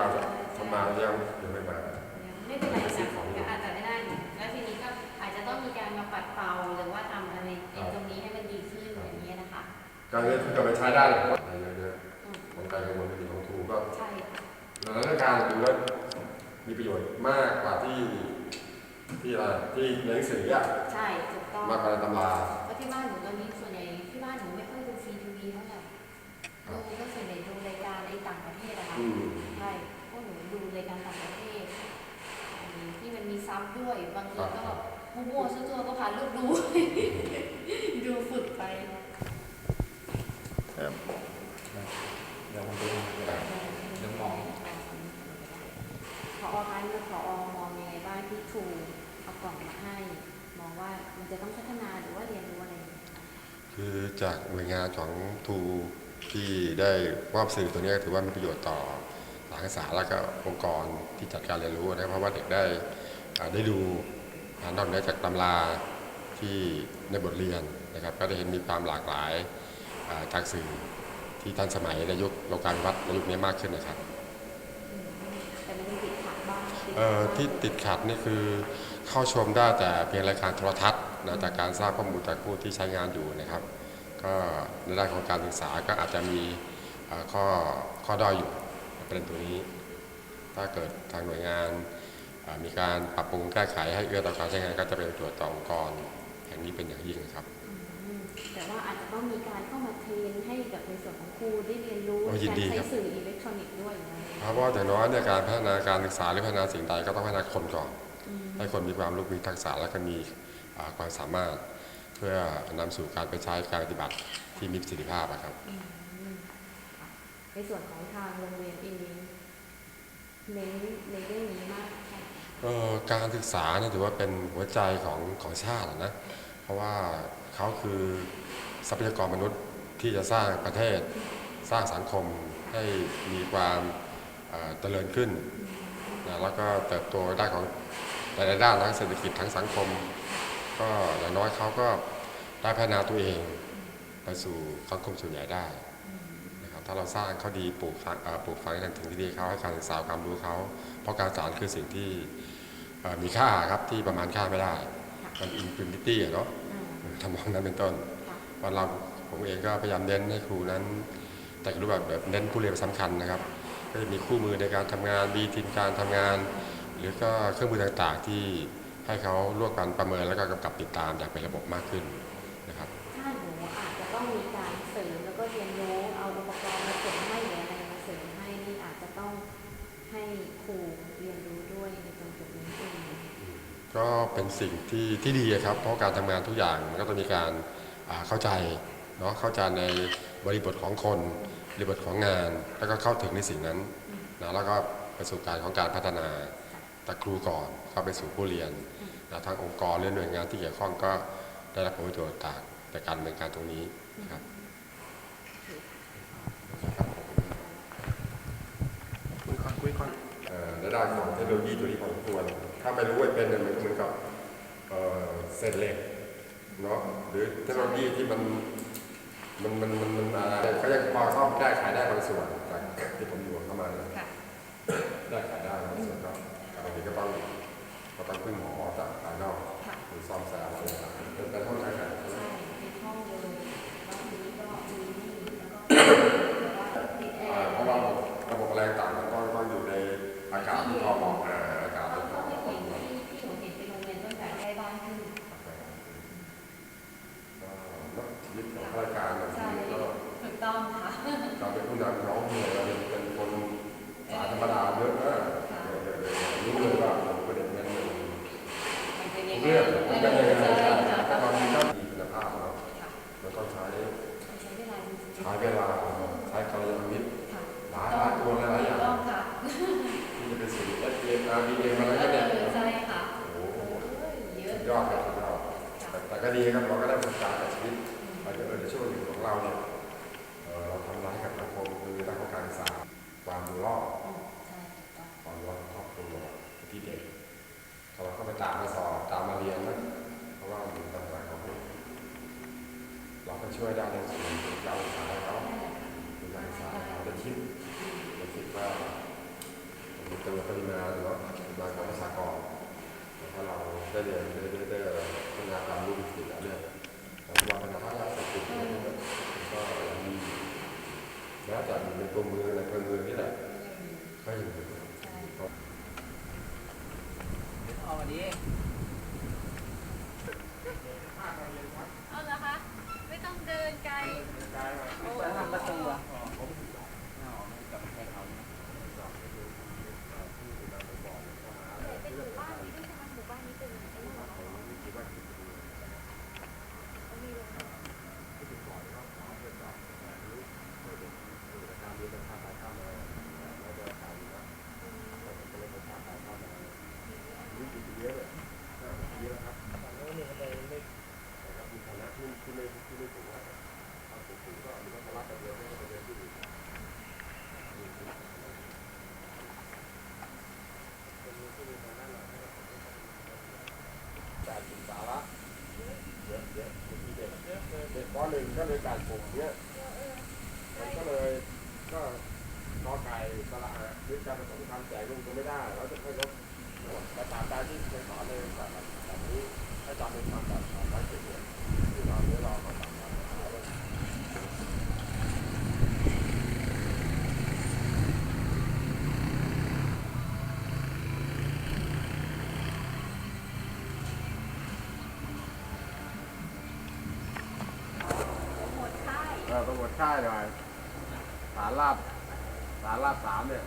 มาทำมาหรือยังยังไม่มาไม่เป็นไรค่ะเดี๋ยวอาจจะไม่ได้ แล้วทีนี้ก็อาจจะต้องมีการมาปัดเป่าหรือว่าทำอะไรในตรงนี้ให้มันดีขึ้นอย่างนี้ยนะคะการเงินที่กลับไปใช้ได้เลยอะไรเงี้ยของการเงินมันเป็นของทูก็ใช่ค่ะสถานการณ์ดูแล้วมีประโยชน์มากกว่าที่ที่อะไรที่ในหนังสืออะใช่ถูกต้องมากกว่าในตำราเพราะที่บ้านหนูตอนนี้ ซับด้วย บางทีก็มั่วๆซั่วๆก็พาลูกดู ดูฝึกไปเดี๋ยวผมดูเดี๋ยวมองพอคะเมื่อพอมองยังไงบ้างที่ครูเอากล่องมาให้ มองว่ามันจะต้องพัฒนาหรือว่าเรียนรู้อะไรอย่างเงี้ยคะคือจากหน่วยงานของทูที่ได้มอบสื่อตัวนี้ถือว่ามีประโยชน์ต่อสถานศึกษาและก็องค์กรที่จัดการเรียนรู้นะครับเพราะว่าเด็กได้อ่า ได้ดูอ่านอกเหนือจากตำราที่ในบทเรียนนะครับ ก็ได้เห็นมีความหลากหลายอ่าจากสื่อที่ทันสมัยในยุคโลกาภิวัตน์ในยุคนี้มากขึ้นนะครับอืมแต่มันยังติดขัดบ้างติดขัดเอ่อบ้างที่ติดขัดนี่คือเข้าชมได้แต่เพียงรายการโทรทัศน์นะจากการทราบข้อมูลจากผู้ที่ใช้งานอยู่นะครับ ก็ในด้านของการศึกษาก็อาจจะมีเอ่อข้อข้อด้อยอยู่ในประเด็นตัวนี้ ถ้าเกิดทางหน่วยงานเอ่อ มีการปรับปรุงแก้ไขให้เอื้อต่อการใช้งานก็จะเป็นประโยชน์ต่อองค์กรแห่งนี้เป็นอย่างยิ่งครับอืมแต่ว่าอาจจะต้องมีการเข้ามาเทรนให้กับในส่วนของครูได้เรียนรู้โอ้ยินการดีใช้ครับสื่ออิเล็กทรอนิกส์ด้วยนะเพราะว่าอย่างน้อยเนี่ยการพัฒนาการศึกษาหรือพัฒนาสิ่งใดก็ต้องพัฒนาคนก่อนอืมให้คนมีความรู้มีทักษะและก็มีอ่าความสามารถ เพื่อนำสู่การไปใช้การปฏิบัติที่มีประสิทธิภาพอะครับอืมค่ะในส่วนของทางโรงเรียนเองเน้นในเรื่องนี้มากค่ะเอ่อ การศึกษาเนี่ยถือว่าเป็นหัวใจของของชาตินะ เพราะว่าเขาคือทรัพยากรมนุษย์ที่จะสร้างประเทศ สร้างสังคมให้มีความเจริญขึ้นนะแล้วก็เติบโตได้านของหลายๆด้านทั้งเศรษฐกิจทั้งสังคม ก็อย่างน้อยเขาก็ได้พัฒนาตัวเองไปสู่สังคมส่วนใหญ่ได้นะครับถ้าเราสร้างเขาดีปลูกฝังปลูกฝังในสิ่งที่ดีเขาให้การศึกษาความรู้เขาเพราะการศึกษาคือสิ่งที่ มีค่าครับที่ประมาณค่าไม่ได้ มันอินฟินิตี้เนาะอ่าทำนองนั้นเป็นต้นค่ะเพราะเราผมเองก็พยายามเน้นให้ครูนั้น แต่งรูปแบบแบบเน้นผู้เรียนสำคัญนะครับ ก็จะมีคู่มือในการทำงานมีทีมการทำงาน หรือก็เครื่องมือต่างๆที่ให้เขาร่วมกันประเมินแล้วก็กำกับติดตามอย่างเป็นระบบมากขึ้น เป็นสิ่งที่ที่ดีครับ เพราะการทำงานทุกอย่างมันก็ต้องมีการอ่าเข้าใจเนาะเข้าใจในบริบทของคนบริบทของงาน แล้วก็เข้าถึงในสิ่งนั้นนะแล้วก็ไปสู่การของการพัฒนาจากครูก่อนเข้าไปสู่ผู้เรียนนะทางองค์กรหรือหน่วยงานที่เกี่ยวข้องก็ได้รับผลประโยชน์จากจากการดำเนินการตรงนี้นะครับคุยก่อนคุยก่อนเอ่อในด้านของเทคโนโลยีตัวนี้พอสมควรถ้าไม่รู้ว่าเป็นเนี่ยมันก็เหมือนกับเอ่อ เศษเหล็กเนาะหรือเทคโนโลยีที่มันมันมันมันมันอะไรก็ยังพอเข้าแก้ไขได้บางส่วนจากที่ผมอยู่เข้ามานะค่ะแก้ไขได้บางส่วนก็บางทีก็ต้องก็ต้องพึ่งหมอจากภายนอกค่ะหรือซ่อมแซมอะไรต่างๆเป็นห้องใช้งานใช่ในห้องเลยแล้วทีนี้ก็มีนี่แล้วก็ติดแอเอ่อร์เพราะว่าระบบแรงต่างมันต้องต้องอยู่ในอากาศที่พอเหมาะ ที่ ดูปริมาณเนาะปริมาณของประชากรถ้าเราได้เรียนได้ได้ได้พัฒนาการรู้วิธีแล้วเนี่ยแต่ว่าปัญหายาเสพติดเนี่ยก็ยังมีแม้แต่อยู่ในตัวเมืองในเมืองนี่แหละก็ยังมีใช่ออกมาดิเอาละคะไม่ต้องเดินไกลจะทำประตูอะ เป็นหมู่บ้านนี้ด้วยใช่ไหมหมู่บ้านนี้เป็นไอ้นี่เหรอ การศึกษาละเยอะเยอะเด็กเด็กเด็กปหนึ่ง การปลูกเนี่ยมันก็เลยก็กอไก่สละหรือการผสมพันธุ์แจกลูกก็ไม่ได้เราจะให้ลดแต่ตามไดที่เคยสอนในแบบแบบนี้ให้จำเป็นความแบบของการเก็บเงินที่เราเดี๋ยวเรามาตัดมา หมดค่าย เออตำรวจ ค่ายหน่อย ฐานลาบฐานลาบสามเนี่ย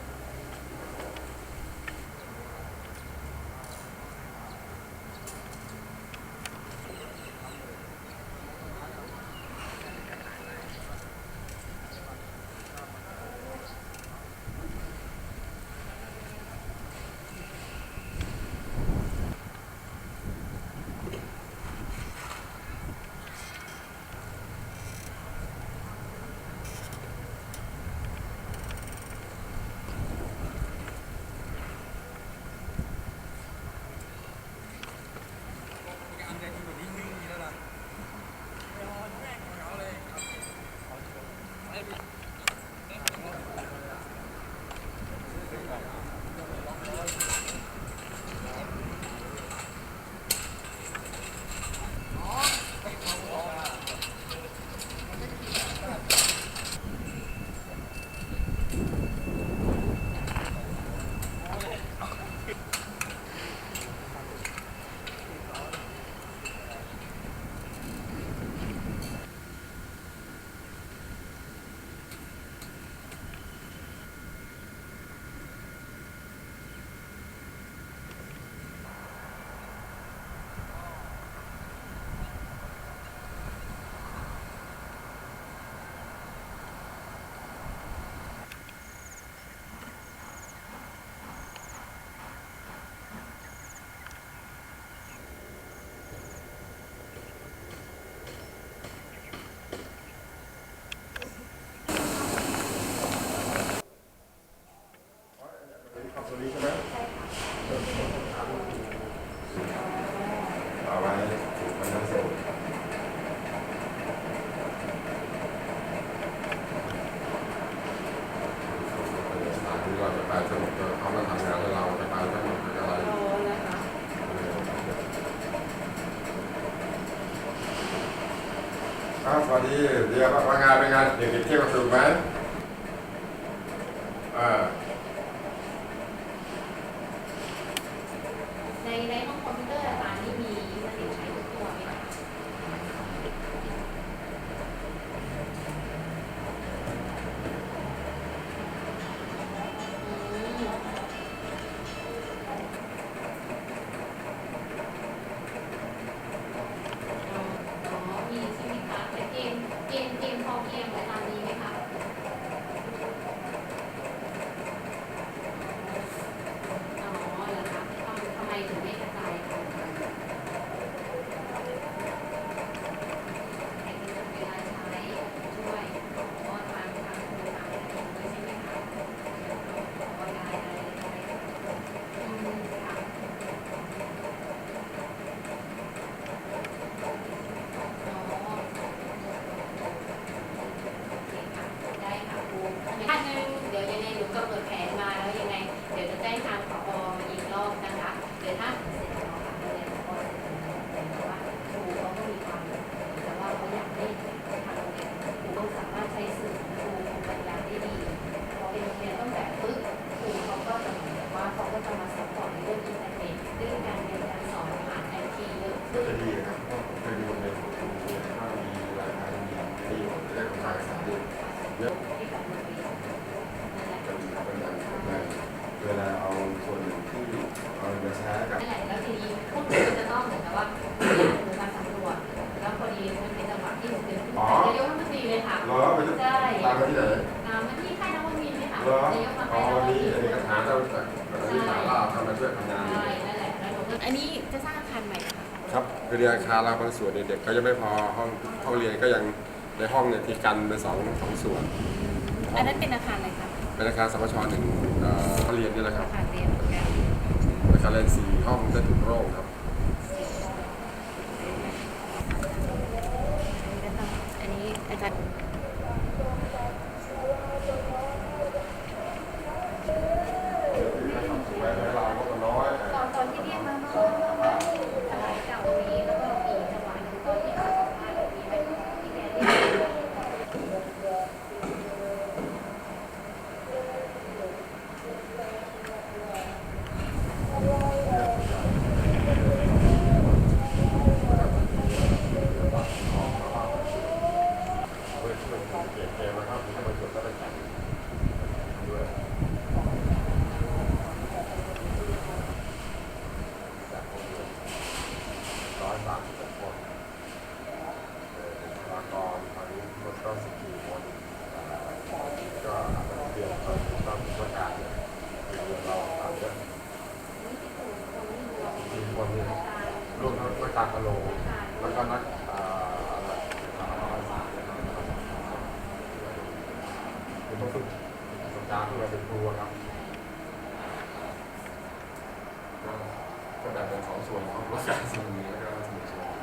ดีเดี๋ยวว่างานเป็นงานเด็กๆเที่ยวสนุกไหมอ่า ในในห้องคอมพิวเตอร์อาจารย์นี่มีสลิปใช้ทุกตัวไหมคะอืม อ๋อ มีใช่ไหมคะแต่เกม เกม เกมพอเกมอาจารย์มีไหมคะ อ๋อเหรอคะทำทำไมถึงไม่กระจาย เวลาเอาส่วนที่เอาไปใช้กับ นั่นแหละแล้วทีนี้พวกหนูจะต้องเหมือนกับว่าอยากดูการสำรวจแล้วพอดีมันเป็นจังหวะที่หนูเป็นผู้นายกรัฐมนตรีเลยค่ะ รอไป ใช่ ตามมาที่ไหน ตามมาที่ค่ายนวมินทร์เนี่ยค่ะ รอนายกมา อ๋อ ค่ายนว วัน มิ นี้ นทร์ เอกสารเราจากวันนี้ถามว่าทำมาช่วยทำงาน ใช่นั่นแหละแล้วหนูก็อันนี้จะสร้างอาคารใหม่เหรอคะ ครับคือเรียนอาคารเราบางส่วนเนี่ยเด็กก็ยังไม่พอห้องห้องเรียนก็ยังในห้องเนี่ยที่กันเป็นสองสองส่วนอันนั้นเป็นอาคารอะไรคะเป็นอาคารสมชหนึ่งเอ่อห้องเรียนนี่แหละครัอาบคารเรียนเหมือนกันอาคารเรียนสี่ห้องได้ถูกโร่งครับ อันนี้อาจารย์ ตอนตอนที่เรียกมาเมื่อเมื่อสมัยเก่านี้แล้วก็มีจังหวะหนึ่งตอนที่เขาสัมภาษณ์มีไหมที่แกเรียก ร้อยบาทต่อคนเอ่อบุคลากรทางนี้หมดก็สิบสี่คนก็เรียนตอนตอนประกาศเนี่ยเรียนเราอาจจะสี่คนเนี่ยรวมทั้งนักการะโลแล้วก็นักเอ่ออะไรสารพัดศาสตร์เนี่ยนะครับคือต้องฝึกประสารณ์ที่เราเป็นครูครับก็ก็แบ่งเป็นสองส่วนของรักการส่วนหนึ่งแล้วก็สมุดส่วนหนึ่ง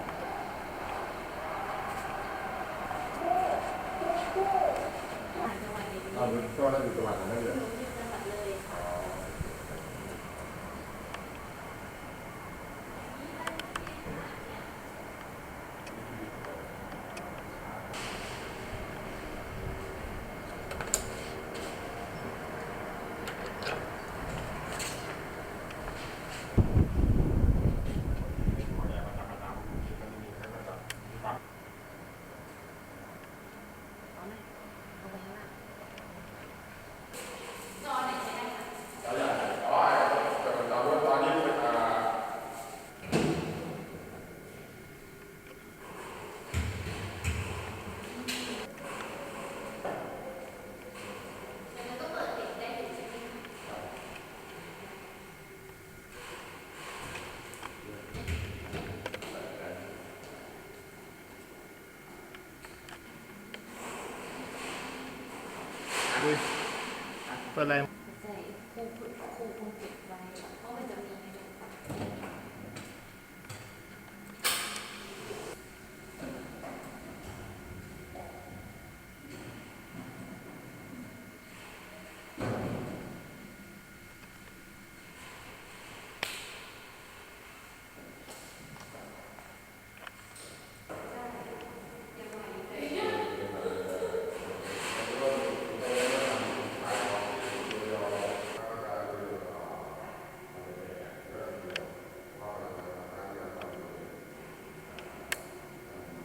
ผ่านจังหวัด นี้เราดูตัวเราอยู่จังหวัดไหนนั่นเอง หนูอยู่จังหวัดเลยค่ะ เอาไหมเอาไปข้างล่างจอไหนใช้ได้คะ ตอนนี้เป็นอ่า มันก็เปิดปิดได้อยู่ใช่ไหมคะ เปิดอะไร